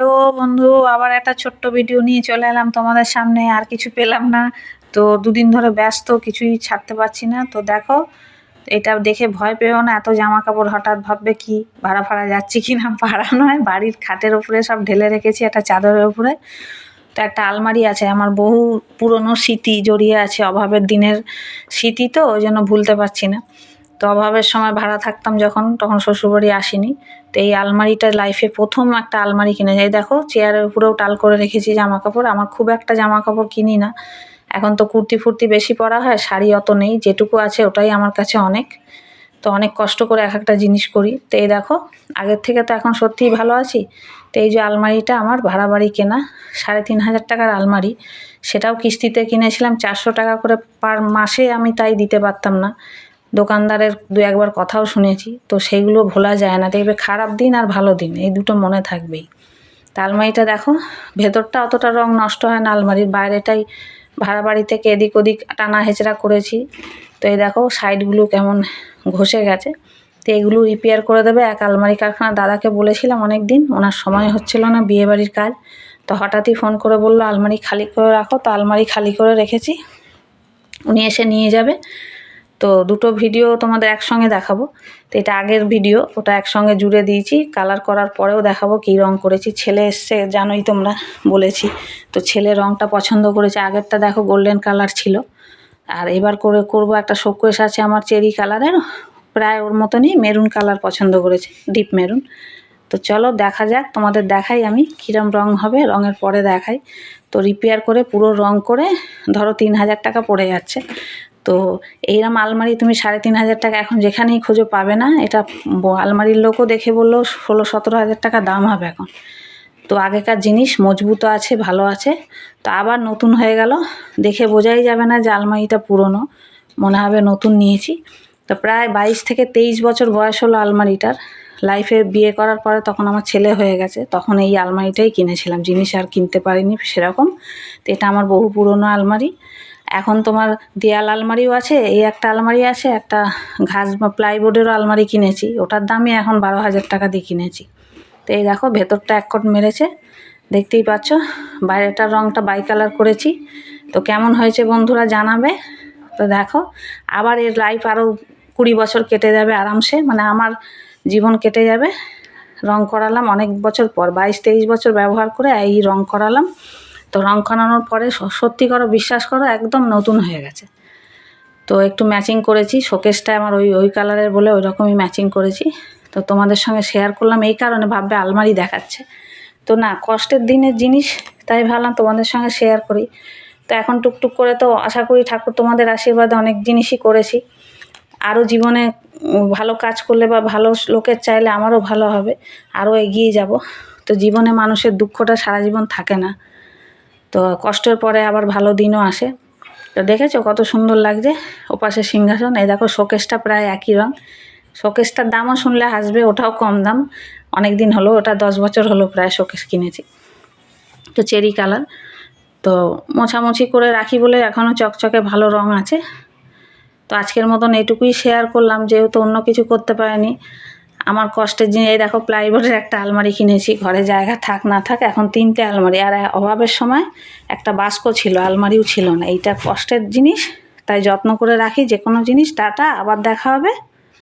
তো বন্ধু, আবার একটা ছোট্ট ভিডিও নিয়ে চলে এলাম তোমাদের সামনে, আর কিছু পেলাম না। তো দুদিন ধরে ব্যস্ত, কিছুই ছাড়তে পারছি না। তো দেখো, এটা দেখে ভয় পেও না, এত জামা কাপড় হঠাৎ ভাববে কি, ভাড়া ফাড়া যাচ্ছি কি না ভাড়া নয়, বাড়ির খাটের ওপরে সব ঢেলে রেখেছি, একটা চাদরের উপরে। তো একটা আলমারি আছে, আমার বহু পুরনো স্মৃতি জড়িয়ে আছে, অভাবের দিনের স্মৃতি তো, ওই জন্য ভুলতে পারছি না। তো অভাবের সময় ভাড়া থাকতাম যখন, তখন শ্বশুরবাড়ি আসিনি। তো এই আলমারিটা লাইফে প্রথম একটা আলমারি কিনে যাই দেখো, চেয়ারের উপরেও টাল করে রেখেছি জামা কাপড় আমার খুব একটা জামা কাপড় কিনি না। এখন তো কুর্তি ফুর্তি বেশি পরা হয়, শাড়ি অত নেই, যেটুকু আছে ওটাই আমার কাছে অনেক। তো অনেক কষ্ট করে এক একটা জিনিস করি। তো এই দেখো, আগের থেকে তো এখন সত্যিই ভালো আছি। তো এই যে আলমারিটা আমার, ভাড়া বাড়ি কেনা, সাড়ে তিন হাজার টাকার আলমারি। সেটাও কিস্তিতে কিনেছিলাম, চারশো টাকা করে পার মাসে আমি তাই দিতে পারতাম না। দোকানদারের দু একবার কথাও শুনেছি। তো সেইগুলো ভোলা যায় না। দেখবে খারাপ দিন আর ভালো দিন, এই দুটো মনে থাকবেই। তা আলমারিটা দেখো, ভেতরটা অতটা রং নষ্ট হয় না। আলমারির বাইরেটাই ভাড়া বাড়ি থেকে এদিক ওদিক টানা হেঁচড়া করেছি। তো এই দেখো, সাইডগুলো কেমন ঘষে গেছে। তো এগুলো রিপেয়ার করে দেবে এক আলমারি কারখানা দাদাকে বলেছিলাম অনেক দিন ওনার সময় হচ্ছিল না বিয়েবাড়ির কাজ। তো হঠাৎই ফোন করে বলল, আলমারি খালি করে রাখো। তো আলমারি খালি করে রেখেছি। উনি এসে নিয়ে যাবে। তো দুটো ভিডিও তোমাদের একসঙ্গে দেখাবো। তো এটা আগের ভিডিও ওটা একসঙ্গে জুড়ে দিয়েছি। কালার করার পরেও দেখাবো কী রং করেছি। ছেলে এসছে, জানোই তোমরা, বলেছি। তো ছেলে রংটা পছন্দ করেছে। আগেরটা দেখো গোল্ডেন কালার ছিল। আর এবার করে করব একটা শোকেস আছে আমার চেরি কালারের। প্রায় ওর মতনই মেরুন কালার পছন্দ করেছে ডিপ মেরুন তো চলো দেখা যাক, তোমাদের দেখাই আমি কীরম রং হবে, রঙের পরে দেখাই। তো রিপেয়ার করে পুরো রং করে ধরো তিন হাজার টাকা পড়ে যাচ্ছে। তো এইরকম আলমারি তুমি সাড়ে তিন হাজার টাকা এখন যেখানেই খোঁজো পাবে না, এটা আলমারির লোকও দেখে বলল ষোলো সতেরো হাজার টাকা দাম হবে এখন। তো আগেকার জিনিস মজবুত আছে, ভালো আছে। তো আবার নতুন হয়ে গেল, দেখে বোঝাই যাবে না যে আলমারিটা পুরনো। মনে হবে নতুন নিয়েছি। তো প্রায় বাইশ থেকে তেইশ বছর বয়স হলো আলমারিটার। লাইফে বিয়ে করার পরে তখন আমার ছেলে হয়ে গেছে, তখন এই আলমারিটাই কিনেছিলাম। জিনিস আর কিনতে পারিনি সেরকম। তো এটা আমার বহু পুরনো আলমারি। এখন তোমার দেয়াল আলমারিও আছে, এই একটা আলমারি আছে, একটা ঘাস প্লাইবোর্ডেরও আলমারি কিনেছি। ওটার দামই এখন বারো হাজার টাকা দিয়ে কিনেছি। তো এই দেখো, ভেতরটা এক কট মেরেছে। দেখতেই পাচ্ছ, বাইরেটার রঙটা বাই কালার করেছি। তো কেমন হয়েছে বন্ধুরা জানাবে। তো দেখো, আবার এর লাইফ আরও কুড়ি বছর কেটে যাবে আরামসে। মানে আমার জীবন কেটে যাবে। রং করালাম অনেক বছর পর, বাইশ তেইশ বছর ব্যবহার করে এই রং করালাম। তো রং করানোর পরে সত্যি করো, বিশ্বাস করো, একদম নতুন হয়ে গেছে। তো একটু ম্যাচিং করেছি শোকেসটা আমার ওই ওই কালারের বলে ওই রকমই ম্যাচিং করেছি। তো তোমাদের সঙ্গে শেয়ার করলাম, এই কারণে ভাববে আলমারি দেখাচ্ছে। তো না, কষ্টের দিনের জিনিস, তাই ভাবলাম তোমাদের সঙ্গে শেয়ার করি। তো এখন টুকটুক করে তো আশা করি ঠাকুর তোমাদের আশীর্বাদে অনেক জিনিসই করেছি। আরও জীবনে ভালো কাজ করলে বা ভালো লোকের চাইলে আমারও ভালো হবে, আরও এগিয়ে যাব। তো জীবনে মানুষের দুঃখটা সারা জীবন থাকে না। তো কষ্টের পরে আবার ভালো দিনও আসে। তো দেখেছ কত সুন্দর লাগছে ওপাশে সিংহাসন। এই দেখো শোকেসটা প্রায় একই রঙ শোকেসটার দামও শুনলে হাসবে, ওটাও কম দাম। অনেক দিন হলো, ওটা দশ বছর হলো প্রায় শোকেস কিনেছি। তো চেরি কালার। তো মোছামুছি করে রাখি বলে এখনও চকচকে ভালো রং আছে। তো আজকের মতন এটুকুই শেয়ার করলাম, যেহেতু অন্য কিছু করতে পারিনি। আমার কষ্টের জিনিস, এই দেখো প্লাইবোর্ডের একটা আলমারি কিনেছি, ঘরে জায়গা থাক না থাক, এখন তিনটে আলমারি। আর অভাবের সময় একটা বাস্ক ছিল, আলমারিও ছিল না। এইটা কষ্টের জিনিস, তাই যত্ন করে রাখি যে কোনো জিনিস, টাটা, আবার দেখা হবে।